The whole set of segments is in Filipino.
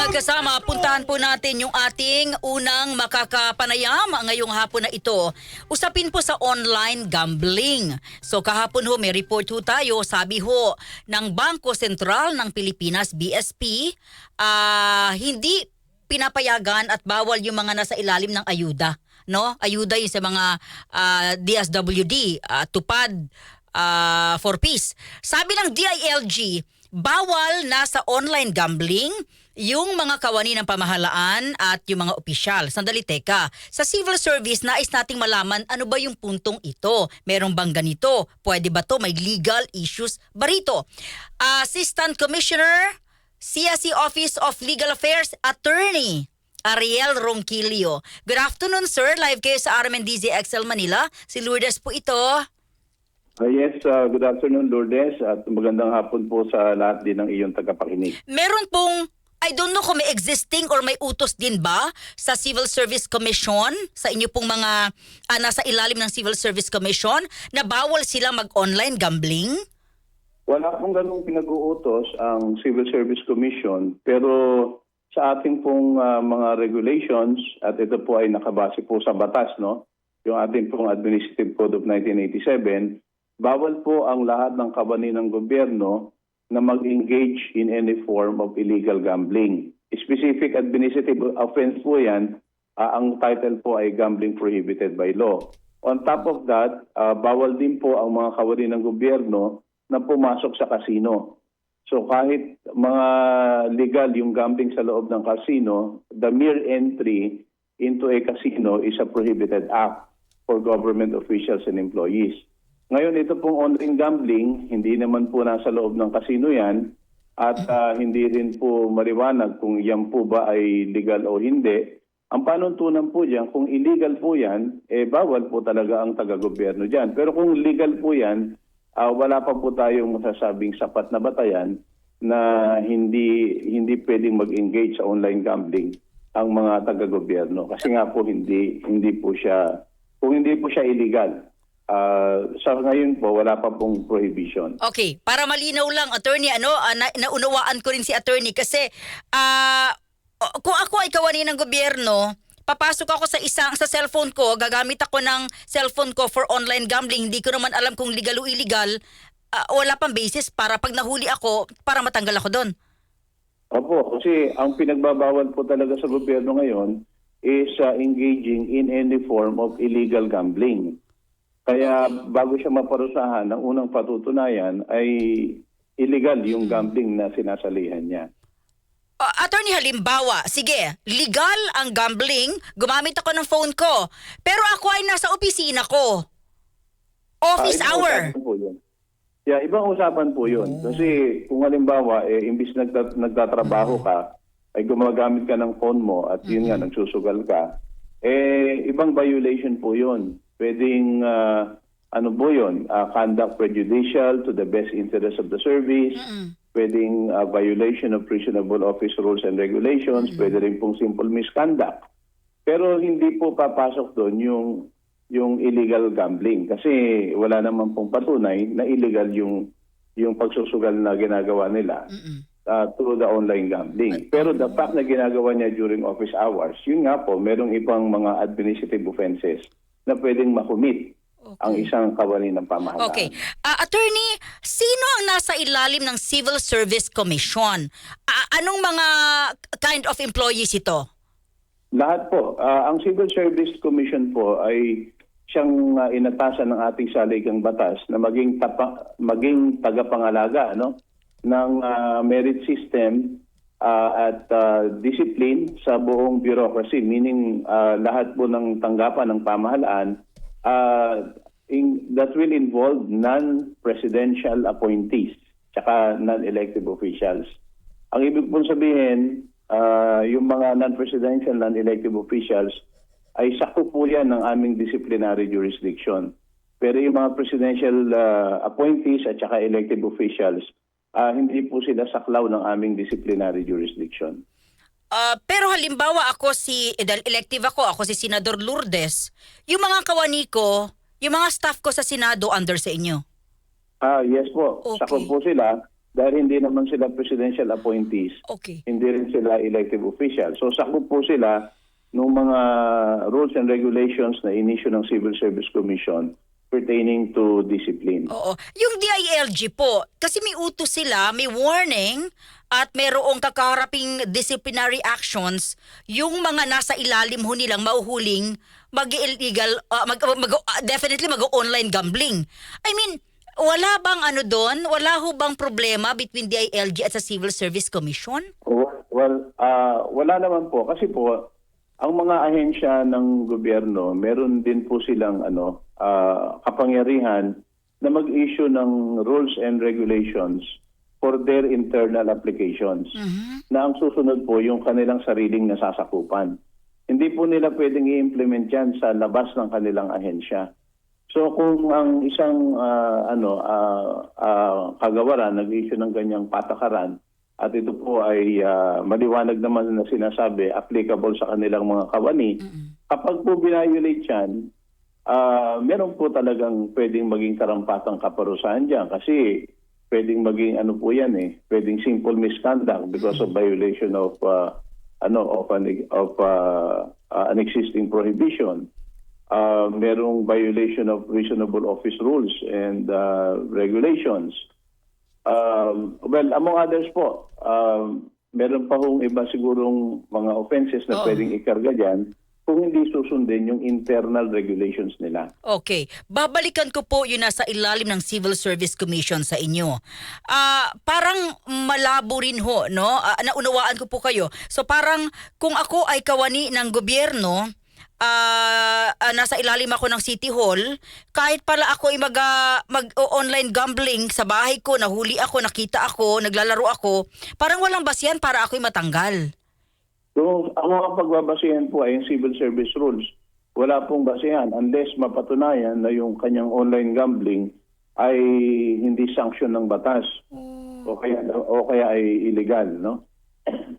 mga kasama, puntahan po natin yung ating unang makakapanayam ngayong hapon na ito. Usapin po sa online gambling. So kahapon ho may report ho tayo, sabi ho ng Bangko Sentral ng Pilipinas, BSP, ah hindi pinapayagan at bawal yung mga nasa ilalim ng ayuda. No? Ayuda yung sa mga ah, DSWD, ah, tupad, ah, for peace. Sabi ng DILG, bawal na sa online gambling yung mga kawani ng pamahalaan at yung mga opisyal. Sandali, teka. Sa civil service, nais nating malaman ano ba yung puntong ito. Meron bang ganito? Pwede ba to? May legal issues ba rito? Assistant Commissioner, CSE Office of Legal Affairs, Attorney Ariel Ronquillo. Good afternoon, sir. Live kayo sa RMNDZ XL Manila. Si Lourdes po ito. Uh, yes, uh, good afternoon Lourdes at magandang hapon po sa lahat din ng iyong tagapakinig. Meron pong, I don't know kung may existing or may utos din ba sa Civil Service Commission, sa inyo pong mga ah, nasa ilalim ng Civil Service Commission, na bawal sila mag-online gambling? Wala pong ganung pinag-uutos ang Civil Service Commission pero sa ating pong uh, mga regulations at ito po ay nakabase po sa batas no yung ating pong Administrative Code of 1987 bawal po ang lahat ng kabani ng gobyerno na mag-engage in any form of illegal gambling. Specific administrative offense po yan, ah, ang title po ay gambling prohibited by law. On top of that, ah, bawal din po ang mga kawani ng gobyerno na pumasok sa casino. So kahit mga legal yung gambling sa loob ng casino, the mere entry into a casino is a prohibited act for government officials and employees. Ngayon, ito pong online gambling, hindi naman po nasa loob ng casino yan at ah, hindi rin po maliwanag kung yan po ba ay legal o hindi. Ang panuntunan po diyan, kung illegal po yan, eh bawal po talaga ang taga-gobyerno diyan. Pero kung legal po yan, ah, wala pa po tayong masasabing sapat na batayan na hindi hindi pwedeng mag-engage sa online gambling ang mga taga-gobyerno kasi nga po hindi hindi po siya kung hindi po siya illegal. Ah, sa ngayon po wala pa pong prohibition. Okay, para malinaw lang, attorney, ano, ah, na, naunawaan ko rin si attorney kasi o- kung ako ay kawani ng gobyerno, papasok ako sa isang sa cellphone ko, gagamit ako ng cellphone ko for online gambling, hindi ko naman alam kung legal o illegal, ah, wala pang basis para pag nahuli ako, para matanggal ako doon. Opo, kasi ang pinagbabawal po talaga sa gobyerno ngayon is ah, engaging in any form of illegal gambling. Kaya bago siya maparusahan, ang unang patutunayan ay illegal yung gambling na sinasalihan niya. Ah, attorney, halimbawa, sige, legal ang gambling, gumamit ako ng phone ko, pero ako ay nasa opisina ko. Office Ah, ibang hour. usapan po yun. Yeah, ibang usapan po yun. Kasi kung halimbawa, eh, imbis nagta- nagtatrabaho ka, ay gumagamit ka ng phone mo at yun nga, nagsusugal ka, eh, ibang violation po yun. Pwedeng, ah, ano po yun, ah, conduct prejudicial to the best interest of the service, pwedeng ah, violation of reasonable office rules and regulations, pwede rin pong simple misconduct. Pero hindi po papasok doon yung yung illegal gambling kasi wala naman pong patunay na illegal yung yung pagsusugal na ginagawa nila uh, through the online gambling. Pero the fact na ginagawa niya during office hours, yun nga po, merong ibang mga administrative offenses na pwedeng makumit ang isang kawani ng pamahalaan. Okay. Ah, attorney, sino ang nasa ilalim ng Civil Service Commission? Ah, anong mga kind of employees ito? Lahat po. Ah, ang Civil Service Commission po ay siyang ah, inatasan ng ating saligang batas na maging tapa, maging tagapangalaga no ng ah, merit system ah, at ah, discipline sa buong bureaucracy meaning ah, lahat po ng tanggapan ng pamahalaan ah, in, that will involve non-presidential appointees tsaka non-elective officials. Ang ibig pong sabihin, ah, yung mga non-presidential, non-elective officials, ay sakop po yan ng aming disciplinary jurisdiction. Pero yung mga presidential ah, appointees at saka elective officials, ah, hindi po sila saklaw ng aming disciplinary jurisdiction. Ah, pero halimbawa ako si, eh, dahil elective ako, ako si Senador Lourdes, yung mga kawani ko, yung mga staff ko sa Senado under sa inyo. Ah, yes po. Okay. Sakop po sila. dahil hindi naman sila presidential appointees, Okay. hindi rin sila elective official. So sakop po sila ng mga rules and regulations na inisyu ng Civil Service Commission pertaining to discipline. Oo. Yung DILG po, kasi may utos sila, may warning at merong kakaharaping disciplinary actions, yung mga nasa ilalim ho nilang mauhuling mag-illegal, uh, mag, mag, uh, definitely mag-online gambling. I mean, wala bang ano doon? Wala ho bang problema between DILG at sa Civil Service Commission? Well, ah, wala naman po kasi po ang mga ahensya ng gobyerno, meron din po silang ano ah, kapangyarihan na mag-issue ng rules and regulations for their internal applications. Na ang susunod po yung kanilang sariling nasasakupan. Hindi po nila pwedeng i-implement yan sa labas ng kanilang ahensya. So kung ang isang ah, ano ah, ah, kagawaran nag-issue ng ganyang patakaran at ito po ay ah, maliwanag naman na sinasabi applicable sa kanilang mga kawani, kapag po binayolate yan, ah, meron po talagang pwedeng maging karampatang kaparusahan diyan kasi pwedeng maging ano po yan eh, pwedeng simple misconduct because of violation of ah, ano of an of ah, ah, an existing prohibition. Uh, merong violation of reasonable office rules and uh, regulations. Um, well, among others po, um, meron pa hong iba sigurong mga offenses na Oo. pwedeng ikarga dyan kung hindi susundin yung internal regulations nila. Okay. Babalikan ko po yung nasa ilalim ng Civil Service Commission sa inyo. Ah, parang malabo rin ho, no? Ah, naunawaan ko po kayo. So parang kung ako ay kawani ng gobyerno, ah, nasa ilalim ako ng City Hall, kahit pala ako ay mag, ah, mag-online gambling sa bahay ko, nahuli ako, nakita ako, naglalaro ako, parang walang basihan para ako'y matanggal. So, ang mga pagbabasihan po ay yung civil service rules. Wala pong basihan unless mapatunayan na yung kanyang online gambling ay hindi sanction ng batas o kaya o kaya ay illegal, no?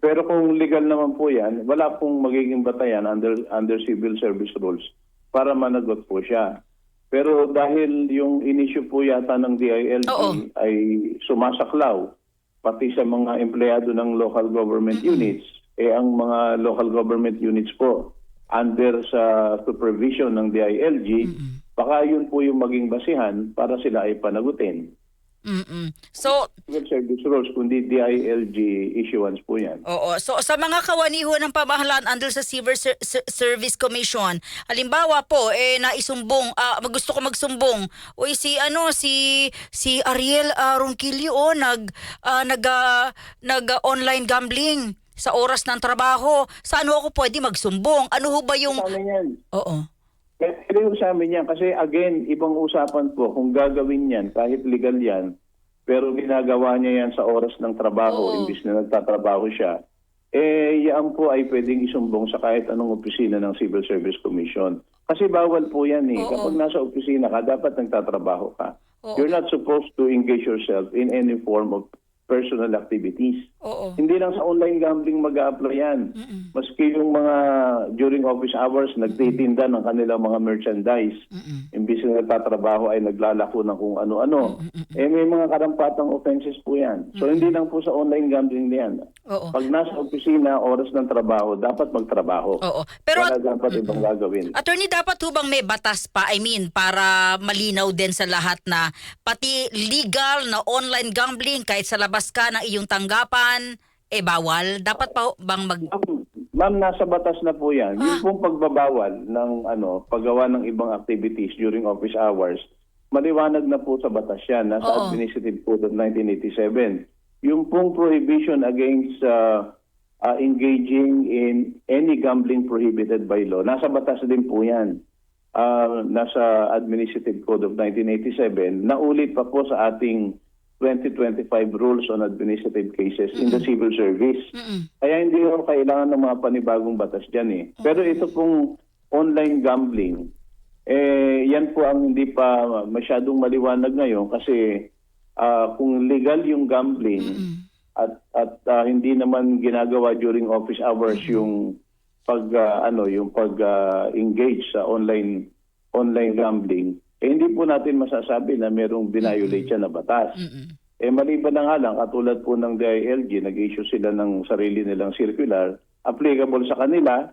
Pero kung legal naman po 'yan, wala pong magiging batayan under under civil service rules para managot po siya. Pero dahil yung inisyu po yata ng DILG Oo. ay sumasaklaw pati sa mga empleyado ng local government units, eh ang mga local government units po under sa supervision ng DILG, baka yun po yung maging basihan para sila ay panagutin. Mm-mm. So, Civil service rules, kundi DILG issuance po yan. Oo. So sa mga kawaniho ng pamahalaan under sa Civil Ser- Ser- Service Commission, halimbawa po eh naisumbong ah, gusto ko magsumbong. Uy si ano si si Ariel uh, Ronquillo oh, nag ah, nag ah, nag ah, online gambling sa oras ng trabaho. Saan ho ako pwede magsumbong? Ano ho ba yung amin yan. Oo. Pwede yung sa amin yan. Kasi again, ibang usapan po, kung gagawin yan, kahit legal yan, pero ginagawa niya yan sa oras ng trabaho, Oo. imbis na nagtatrabaho siya, eh, yan po ay pwedeng isumbong sa kahit anong opisina ng Civil Service Commission. Kasi bawal po yan eh. Oo. Kapag nasa opisina ka, dapat nagtatrabaho ka. Oo. You're not supposed to engage yourself in any form of personal activities. Oo. Hindi lang sa online gambling mag apply yan. Maski yung mga during office hours, nagtitinda ng kanilang mga merchandise. Imbis na nagtatrabaho ay naglalako ng kung ano-ano. Eh may mga karampatang offenses po yan. So hindi lang po sa online gambling na yan. Oo. Pag nasa opisina, oras ng trabaho, dapat magtrabaho. Oo. Pero Wala dapat ibang gagawin. Attorney, dapat ho bang may batas pa? I mean, para malinaw din sa lahat na pati legal na online gambling kahit sa labas ka ng iyong tanggapan, eh bawal. Dapat pa bang mag... Ma'am, nasa batas na po yan. Yung pong pagbabawal ng ano, paggawa ng ibang activities during office hours, maliwanag na po sa batas yan. Nasa Oo. Administrative Code of 1987. Yung pong prohibition against uh, uh, engaging in any gambling prohibited by law, nasa batas din po yan. Uh, nasa Administrative Code of 1987. Naulit pa po sa ating 2025 Rules on Administrative Cases in the Civil Service. Mm-mm. Kaya hindi ko kailangan ng mga panibagong batas dyan eh. Pero ito pong online gambling, eh, yan po ang hindi pa masyadong maliwanag ngayon kasi ah, kung legal yung gambling at at ah, hindi naman ginagawa during office hours yung pag ah, ano yung pag ah, engage sa online online gambling eh hindi po natin masasabi na merong binayolate siya na batas. Mm-mm. Eh maliban na nga lang, katulad po ng DILG, nag-issue sila ng sarili nilang circular, applicable sa kanila,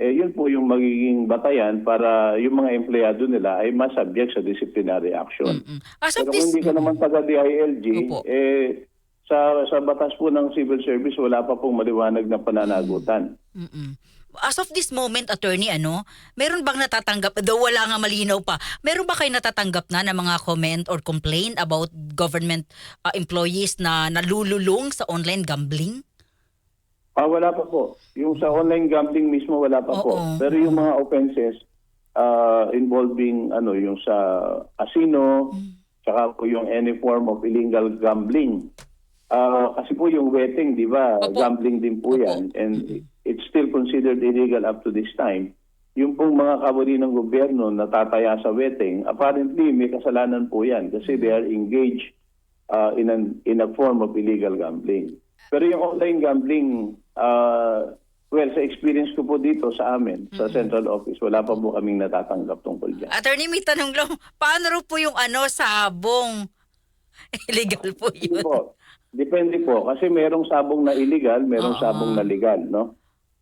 eh yun po yung magiging batayan para yung mga empleyado nila ay masubject sa disciplinary action. Mm-mm. As Pero kung this, hindi ka naman taga DILG, Opo. eh sa sa batas po ng civil service wala pa pong maliwanag na pananagutan. Mm-mm. As of this moment, attorney, ano, meron bang natatanggap, though wala nga malinaw pa, meron ba kayo natatanggap na ng mga comment or complaint about government uh, employees na nalululong sa online gambling? Ah, wala pa po. Yung sa online gambling mismo wala pa po. Oo. Pero yung mga offenses ah, involving ano yung sa casino, saka po yung any form of illegal gambling. Ah, kasi po yung betting, di ba? Opo. Gambling din po yan. And it's still considered illegal up to this time. Yung pong mga kabari ng gobyerno na tataya sa betting, apparently may kasalanan po yan kasi they are engaged uh, in, an, in a form of illegal gambling. Pero yung online gambling, uh, well, sa experience ko po dito sa amin, sa central office, wala pa po kaming natatanggap tungkol dyan. Attorney, may tanong lang, paano po yung ano, sabong? Illegal po yun. Po, depende po. Kasi merong sabong na illegal, merong Oo. sabong na legal, no?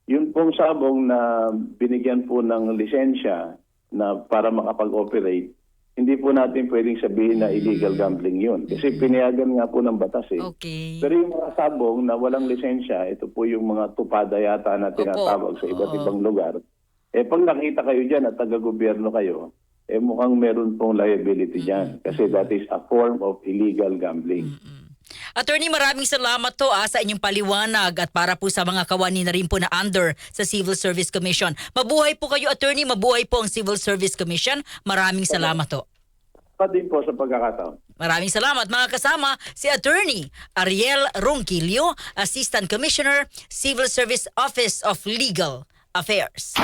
Yun pong sabong na binigyan po ng lisensya na para makapag-operate, hindi po natin pwedeng sabihin na illegal gambling yun. Kasi pinayagan nga po ng batas eh. Okay. Pero yung mga sabong na walang lisensya, ito po yung mga tupada yata na tinatawag sa iba't Oo. ibang lugar. Eh pag nakita kayo dyan at taga-gobyerno kayo, eh mukhang meron pong liability dyan. Kasi that is a form of illegal gambling. Attorney, maraming salamat to ah, sa inyong paliwanag at para po sa mga kawani na rin po na under sa Civil Service Commission. Mabuhay po kayo, attorney. Mabuhay po ang Civil Service Commission. Maraming salamat to. Pa din po sa pagkakataon. Maraming salamat mga kasama si Attorney Ariel Ronquillo, Assistant Commissioner, Civil Service Office of Legal Affairs.